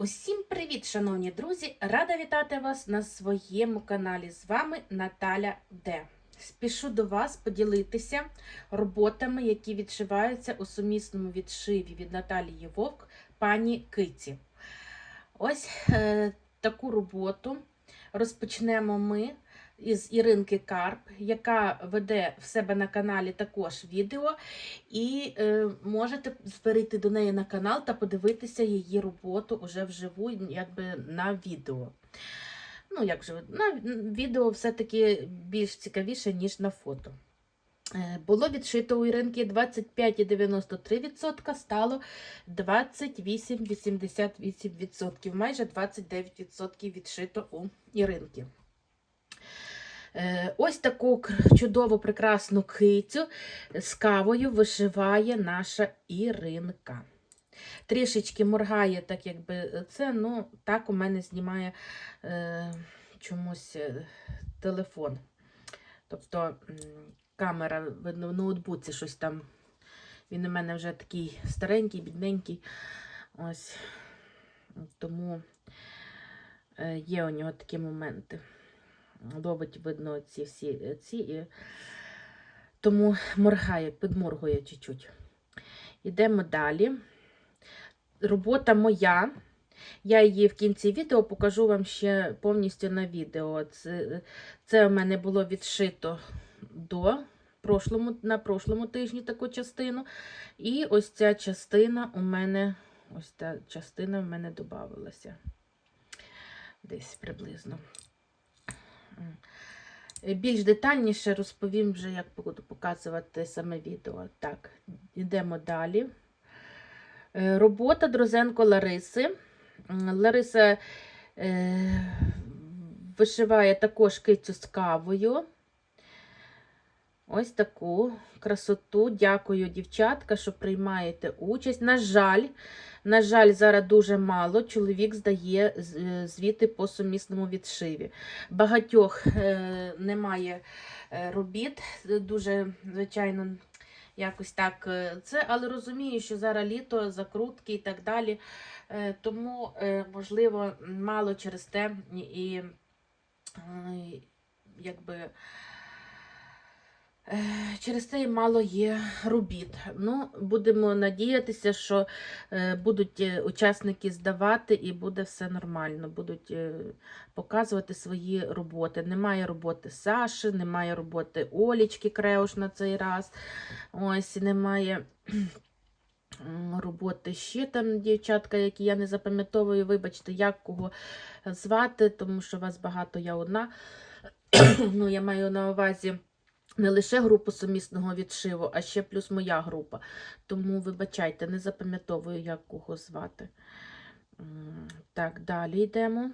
Усім привіт, шановні друзі! Рада вітати вас на своєму каналі. З вами Наталя Д. Спішу до вас поділитися роботами, які відшиваються у сумісному відшиві від Наталії Вовк пані Киті. Ось е, таку роботу розпочнемо ми із Іринки Карп, яка веде в себе на каналі також відео. І е, можете перейти до неї на канал та подивитися її роботу уже вживу, якби на відео. Ну, як же, на відео все-таки більш цікавіше, ніж на фото. Е, Було відшито у Іринки 25,93%, стало 28,88%, майже 29% відшито у Іринки. Е, Ось таку чудову прекрасну кицю з кавою вишиває наша Іринка. Трішечки моргає, так якби це, ну, так у мене знімає е, чомусь е, телефон. Тобто камера, в ноутбуці щось там. Він у мене вже такий старенький, бідненький. Ось. Тому е, є у нього такі моменти ловить, видно, ці всі е, ці, і тому моргає, підморгує чуть-чуть. Йдемо далі. Робота моя. Я її в кінці відео покажу вам ще повністю на відео. Це, це у мене було відшито до прошлому, на прошлому тижні таку частину. І ось ця частина у мене, ось ця частина в мене додавалася. Десь приблизно. Е, Більш детальніше розповім вже, як буду показувати саме відео. Так, йдемо далі. Е, Робота Дрозенко Лариси. Лариса е, вишиває також кицю з кавою. Ось таку красоту. Дякую, дівчатка, що приймаєте участь. На жаль, на жаль, зараз дуже мало. Чоловік здає е, звіти по сумісному відшиві. Багатьох е, немає е, робіт. Дуже, звичайно, якось так це, але розумію, що зараз літо, закрутки і так далі. Тому, можливо, мало через те і якби. Е, Через це і мало є робіт. Ну, будемо надіятися, що е, будуть е, учасники здавати і буде все нормально. Будуть показувати свої роботи. Немає роботи Саші, немає роботи Олічки Креуш на цей раз. Ось немає роботи ще там дівчатка, які я не запам'ятовую. Вибачте, як кого звати, тому що вас багато я одна. ну, я маю на увазі не лише групу сумісного відшиву, а ще плюс моя група. Тому, вибачайте, не запам'ятовую, як кого звати. Так, далі йдемо.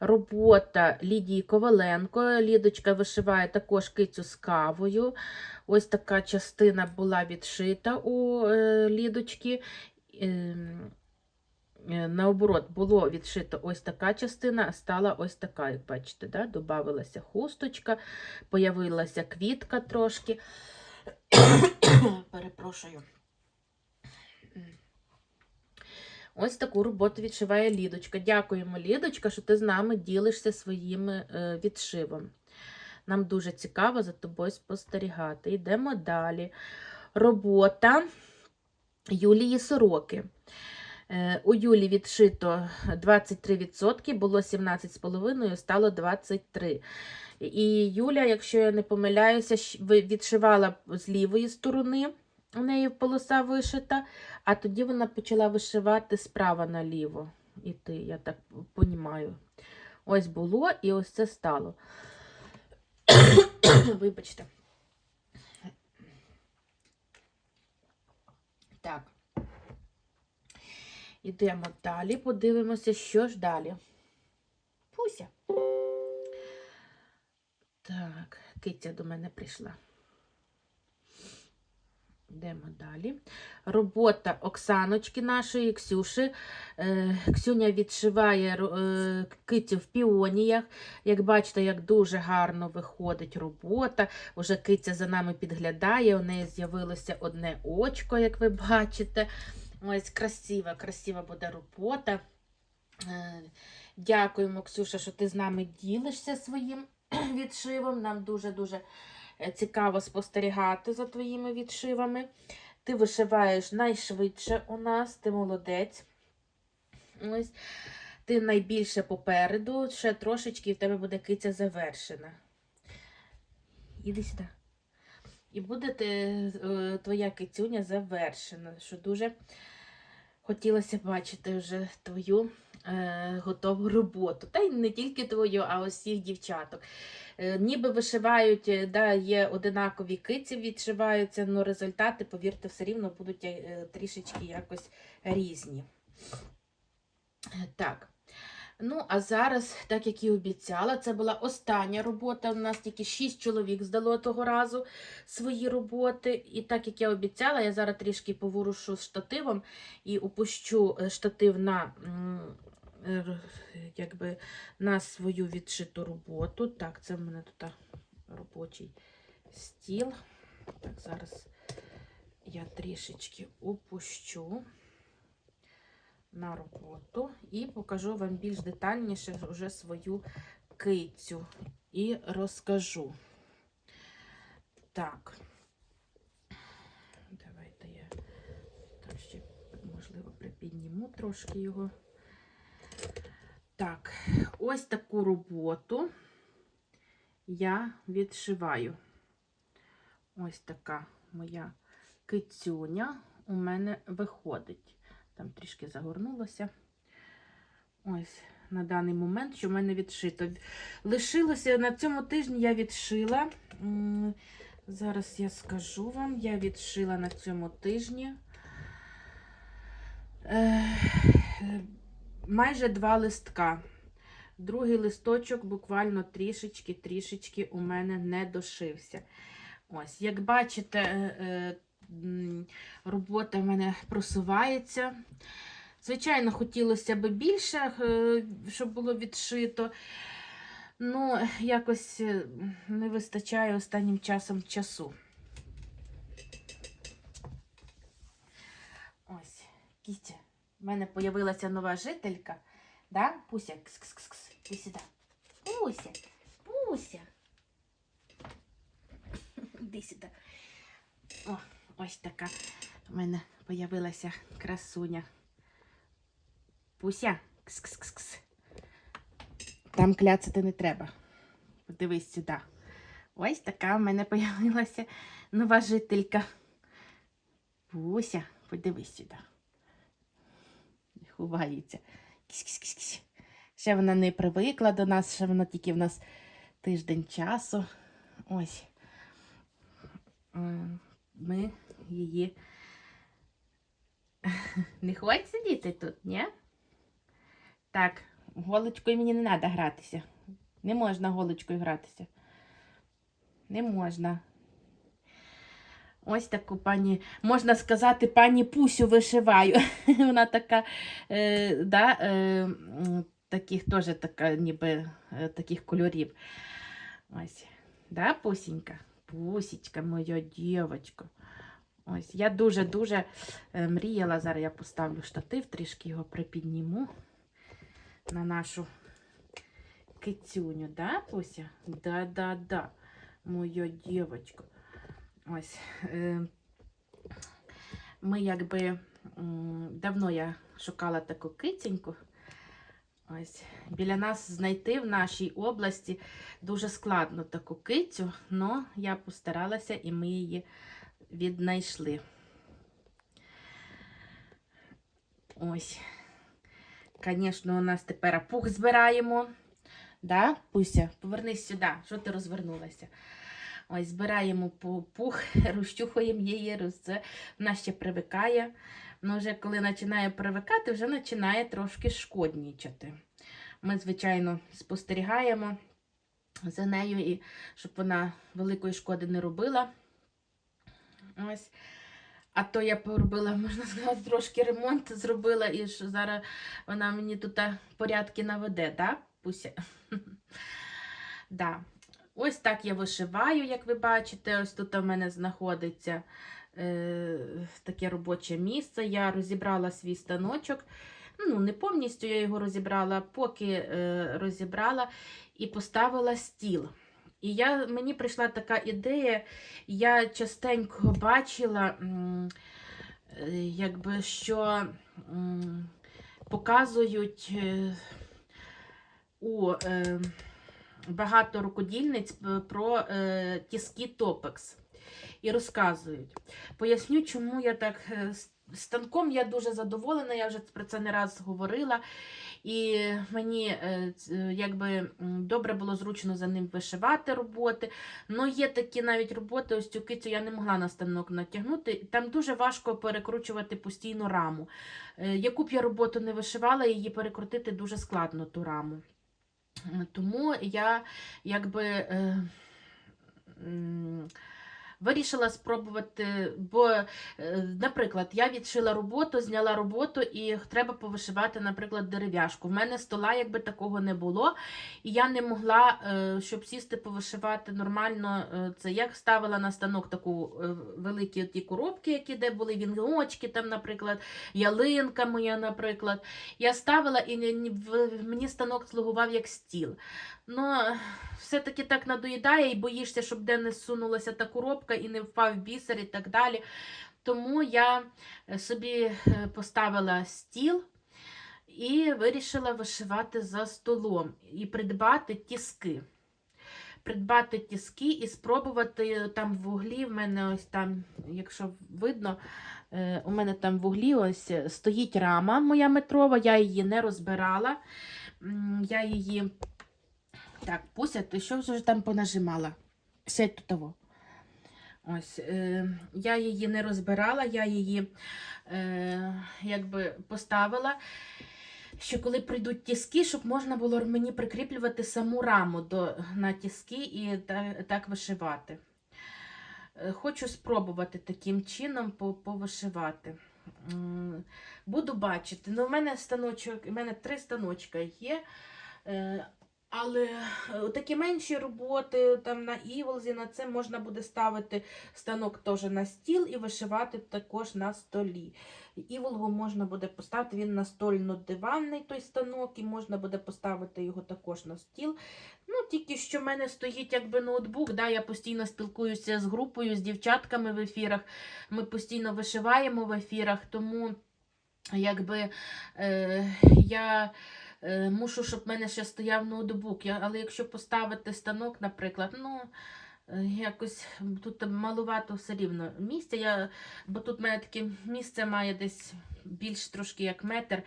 Робота Лідії Коваленко. Лідочка вишиває також кицю з кавою. Ось така частина була відшита у е, Лідочки. Е, Наоборот, було відшито ось така частина, стала ось така, як бачите, да? добавилася хусточка, появилася квітка трошки. Перепрошую. Ось таку роботу відшиває Лідочка. Дякуємо, Лідочка, що ти з нами ділишся своїм е, відшивом. Нам дуже цікаво за тобою спостерігати. Йдемо далі. Робота Юлії Сороки. Е, У Юлі відшито 23%, було 17,5%, стало 23%. І Юля, якщо я не помиляюся, відшивала з лівої сторони, у неї полоса вишита, а тоді вона почала вишивати справа наліво. Іти, я так понімаю. Ось було і ось це стало. Вибачте. Так. Ідемо далі, подивимося, що ж далі. Пуся. Так, киця до мене прийшла. Йдемо далі. Робота Оксаночки нашої, Ксюши. Е, Ксюня відшиває е, в піоніях. Як бачите, як дуже гарно виходить робота. Уже киця за нами підглядає. У неї з'явилося одне очко, як ви бачите. Ось красива, красива буде робота. Е, Дякуємо, Ксюша, що ти з нами ділишся своїм відшивом. Нам дуже-дуже е, цікаво спостерігати за твоїми відшивами. Ти вишиваєш найшвидше у нас, ти молодець. Ось. Ти найбільше попереду, ще трошечки і в тебе буде киця завершена. Іди сюди. І буде е, твоя кицюня завершена, що дуже хотілося бачити вже твою е, готову роботу. Та й не тільки твою, а усіх дівчаток. Е, ніби вишивають, е, да, є одинакові киці відшиваються, але результати, повірте, все рівно будуть трішечки якось різні. Так. Ну, а зараз, так як і обіцяла, це була остання робота. У нас тільки 6 чоловік здало того разу свої роботи. І так як я обіцяла, я зараз трішки поворушу з штативом і опущу е, штатив на, е, якби, на свою відшиту роботу. Так, це в мене тут робочий стіл. Так, зараз я трішечки опущу на роботу і покажу вам більш детальніше вже свою кицю і розкажу. Так, давайте я так ще, можливо, припідніму трошки його. Так, ось таку роботу я відшиваю. Ось така моя кицюня у мене виходить. Там трішки загорнулося. Ось на даний момент, що в мене відшито. Лишилося на цьому тижні я відшила. Зараз я скажу вам, я відшила на цьому тижні е, майже два листка. Другий листочок буквально трішечки-трішечки у мене не дошився. Ось, як бачите, е, е, робота в мене просувається. Звичайно, хотілося б більше, е, щоб було відшито. Ну, якось е, не вистачає останнім часом часу. Ось, Кітя, в мене появилася нова жителька. Да? Пуся, кс-кс-кс, ти сюди. Пуся, Пуся. Іди сюди. О, ось така в мене появилася красуня. Пуся. Кс-кс-кс. Там кляцати не треба. Подивись сюди. Ось така в мене появилася нова жителька. Пуся, подивись сюди. Ховається. Кісь-кісь-кісь. Ще вона не привикла до нас, ще вона тільки в нас тиждень часу. Ось. Ми її не хоче сидіти тут, ні? Так, голочкою мені не треба гратися. Не можна голочкою гратися. Не можна. Ось таку пані, можна сказати, пані Пусю вишиваю. Вона така, е, да, е, таких теж така, ніби е, таких кольорів. Ось, да, Пусінька? Пусічка, моя дівочка. Ось, я дуже-дуже е, мріяла. Зараз я поставлю штатив, трішки його припідніму на нашу кицюню, да, Пуся? Да-да-да, моя дівочка. Ось. Е, ми якби давно я шукала таку киценьку. Ось. Біля нас знайти в нашій області дуже складно таку кицю, але я постаралася і ми її віднайшли. Ось. Звісно, у нас тепер пух збираємо. Да? Пуся, повернись сюди, що ти розвернулася? Ось, збираємо пух, розчухуємо її, роз... вона ще привикає. Ну, вже коли починає привикати, вже починає трошки шкоднічати. Ми, звичайно, спостерігаємо за нею, і щоб вона великої шкоди не робила. Ось. А то я поробила, можна сказати, трошки ремонт зробила, і ж зараз вона мені тут порядки наведе, да, Пуся? да. Ось так я вишиваю, як ви бачите. Ось тут у мене знаходиться е, таке робоче місце. Я розібрала свій станочок Ну, не повністю я його розібрала, поки е, розібрала і поставила стіл. І я, мені прийшла така ідея, я частенько бачила, е, якби, що показують е, у е, багато рукодільниць про тіски Топекс і розказують. Поясню, чому я так. Станком я дуже задоволена, я вже про це не раз говорила. І мені е, е, якби добре було зручно за ним вишивати роботи. Ну, є такі навіть роботи, ось цю кицю я не могла на станок натягнути. Там дуже важко перекручувати постійну раму. Е, Яку б я роботу не вишивала, її перекрутити дуже складно ту раму. Тому я якби. Вирішила спробувати, бо, е, наприклад, я відшила роботу, зняла роботу і треба повишивати, наприклад, дерев'яшку. В мене стола якби такого не було, і я не могла, е, щоб сісти повишивати нормально. е, Це я ставила на станок таку великі ті коробки, які де були віночки, там, наприклад, ялинка моя, наприклад. Я ставила і мені станок слугував як стіл. Ну, все-таки так надоїдає і боїшся, щоб де не сунулася та коробка і не впав бісер і так далі. Тому я е, собі е, поставила стіл і вирішила вишивати за столом і придбати тіски. Придбати тіски і спробувати там в углі. В мене ось там, якщо видно, е, у мене там в углі ось стоїть рама моя метрова, я її не розбирала. Я її. Так, Пуся, ти що вже там понажимала? Сядь тут того. Ось, е, я її не розбирала, я її е, якби поставила, що коли прийдуть тіски, щоб можна було мені прикріплювати саму раму до, на тіски і та, так вишивати. Е, Хочу спробувати таким чином повишивати. Буду бачити. Ну, у мене станочок, у мене три станочка є. Але е, такі менші роботи там на іволзі, на це можна буде ставити станок теж на стіл і вишивати також на столі. Іволгу можна буде поставити, він настольно-диванний той станок, і можна буде поставити його також на стіл. Ну, тільки що в мене стоїть якби ноутбук, да, я постійно спілкуюся з групою, з дівчатками в ефірах. Ми постійно вишиваємо в ефірах, тому якби е, я. Е, Мушу, щоб в мене ще стояв ноутбук. Я, але якщо поставити станок, наприклад, ну е, якось тут малувато все рівно місця. Я, бо тут мене таке місце має десь більш трошки як метр.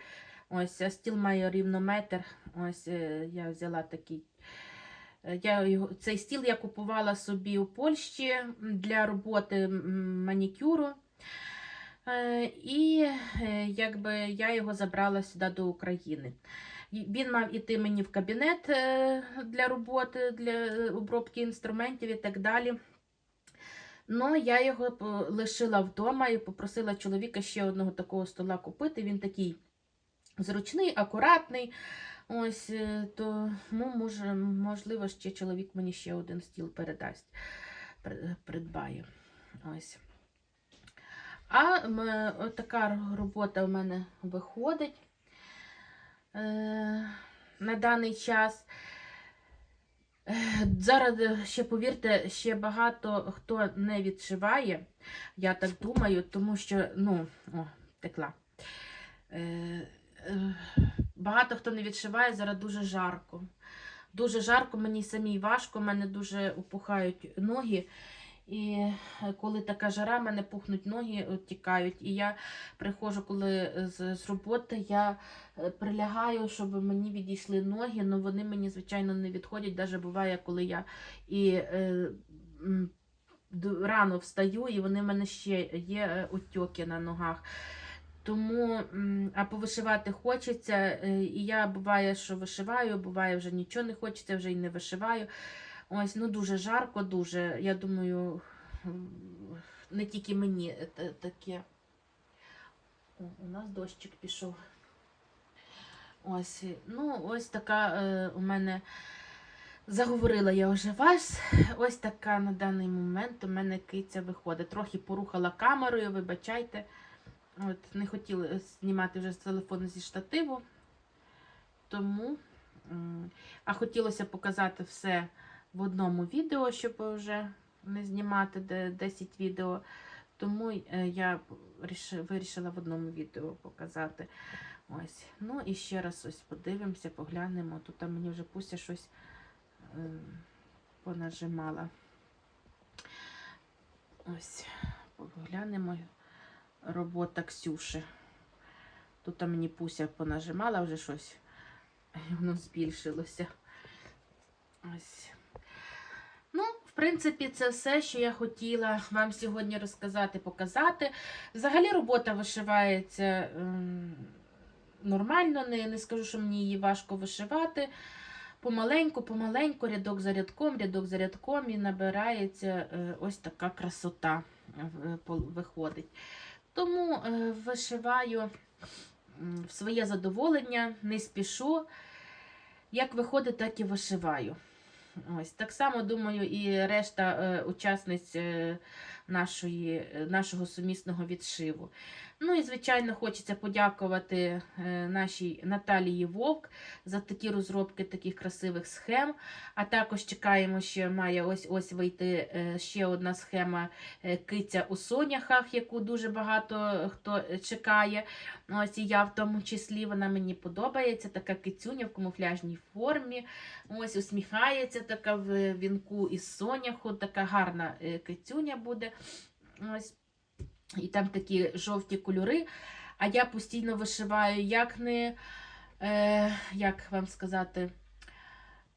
Ось, а стіл має рівно метр. Ось е, я взяла такий. Я його, цей стіл я купувала собі у Польщі для роботи манікюру. І якби я його забрала сюди до України. Він мав іти мені в кабінет е, для роботи, для е, обробки інструментів і так далі. Ну, я його лишила вдома і попросила чоловіка ще одного такого стола купити. Він такий зручний, акуратний. Ось, е, тому може, можливо, ще чоловік мені ще один стіл передасть, придбає. Ось. А така робота в мене виходить на даний час. Е, Зараз е, ще повірте, ще багато хто не відшиває, я так думаю, тому що, ну, о, текла. Е, е, багато хто не відшиває, зараз дуже жарко. Дуже жарко, мені самій важко, мене дуже опухають ноги. І е, коли така жара, мене пухнуть ноги, тікають. І я приходжу, коли з, з роботи, я е, прилягаю, щоб мені відійшли ноги, але вони мені, звичайно, не відходять. Навіть буває, коли я і е, рано встаю, і вони в мене ще є е, отьоки на ногах. Тому, а повишивати хочеться, е, і я буває, що вишиваю, буває, вже нічого не хочеться, вже й не вишиваю. Ось, ну дуже жарко, дуже. Я думаю, не тільки мені таке. О, у нас дощик пішов. Ось, ну, ось така е, у мене заговорила я вже вас. Ось така на даний момент у мене киця виходить. Трохи порухала камерою, вибачайте. От, не хотіли знімати вже з телефону зі штативу. Тому, а хотілося показати все в одному відео, щоб вже не знімати 10 відео. Тому е, я вирішила в одному відео показати. Ось. Ну і ще раз ось подивимося, поглянемо. Тут мені вже Пуся щось е, понажимала. Ось, поглянемо робота Ксюши. Тут мені Пуся понажимала вже щось, воно збільшилося. Ось. Ну, в принципі, це все, що я хотіла вам сьогодні розказати, показати. Взагалі робота вишивається ем, нормально, не, не скажу, що мені її важко вишивати. Помаленьку, помаленьку, рядок за рядком, рядок за рядком і набирається е, ось така красота е, виходить. Тому е, вишиваю в своє задоволення, не спішу. Як виходить, так і вишиваю. Ось. Так само думаю, і решта е, учасниць е, нашої, е, нашого сумісного відшиву. Ну і, звичайно, хочеться подякувати е, нашій Наталії Вовк за такі розробки таких красивих схем. А також чекаємо, що має ось ось вийти е, ще одна схема киця у соняхах, яку дуже багато хто чекає. Ось і я в тому числі вона мені подобається. Така кицюня в камуфляжній формі. Ось усміхається така в вінку із соняху. Така гарна кицюня буде. Ось. І там такі жовті кольори. А я постійно вишиваю, як не, е, як вам сказати,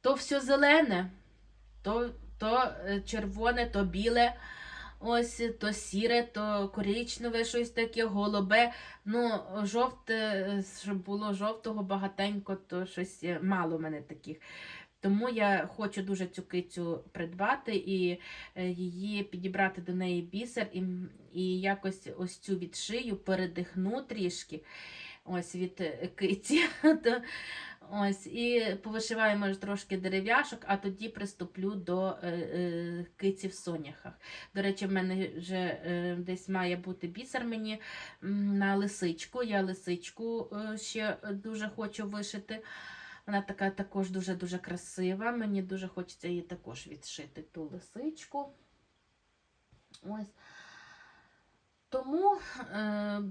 то все зелене, то, то е, червоне, то біле. Ось то сіре, то коричневе, щось таке, голубе. Ну, жовте, е, щоб було жовтого багатенько, то щось е, мало в мене таких. Тому я хочу дуже цю кицю придбати і е, її підібрати до неї бісер, і, і якось ось цю відшию, передихну трішки ось від е, киці. Ось, і повишиваю, може, трошки дерев'яшок, а тоді приступлю до е, е, киці в соняхах. До речі, в мене вже е, десь має бути бісер мені на лисичку. Я лисичку е, ще дуже хочу вишити. Вона така також дуже-дуже красива. Мені дуже хочеться її також відшити, ту лисичку. Ось. Тому е,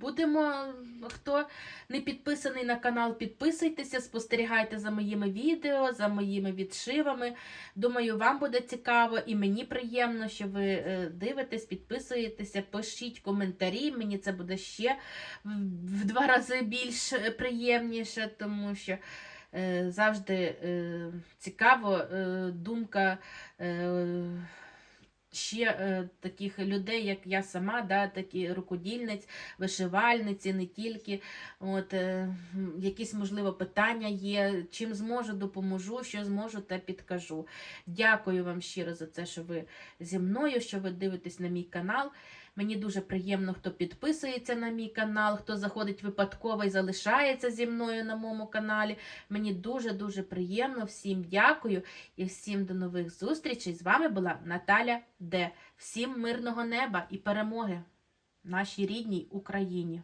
будемо, хто не підписаний на канал, підписуйтеся, спостерігайте за моїми відео, за моїми відшивами. Думаю, вам буде цікаво і мені приємно, що ви е, дивитесь, підписуєтеся, пишіть коментарі. Мені це буде ще в, два рази більш е, приємніше, тому що. е, Завжди цікаво думка ще е, таких людей, як я сама, да, такі рукодільниць, вишивальниці, не тільки. От, е, якісь, можливо, питання є. Чим зможу, допоможу, що зможу, те підкажу. Дякую вам щиро за це, що ви зі мною, що ви дивитесь на мій канал. Мені дуже приємно, хто підписується на мій канал, хто заходить випадково і залишається зі мною на моєму каналі. Мені дуже-дуже приємно. Всім дякую і всім до нових зустрічей. З вами була Наталя Д. Всім мирного неба і перемоги нашій рідній Україні.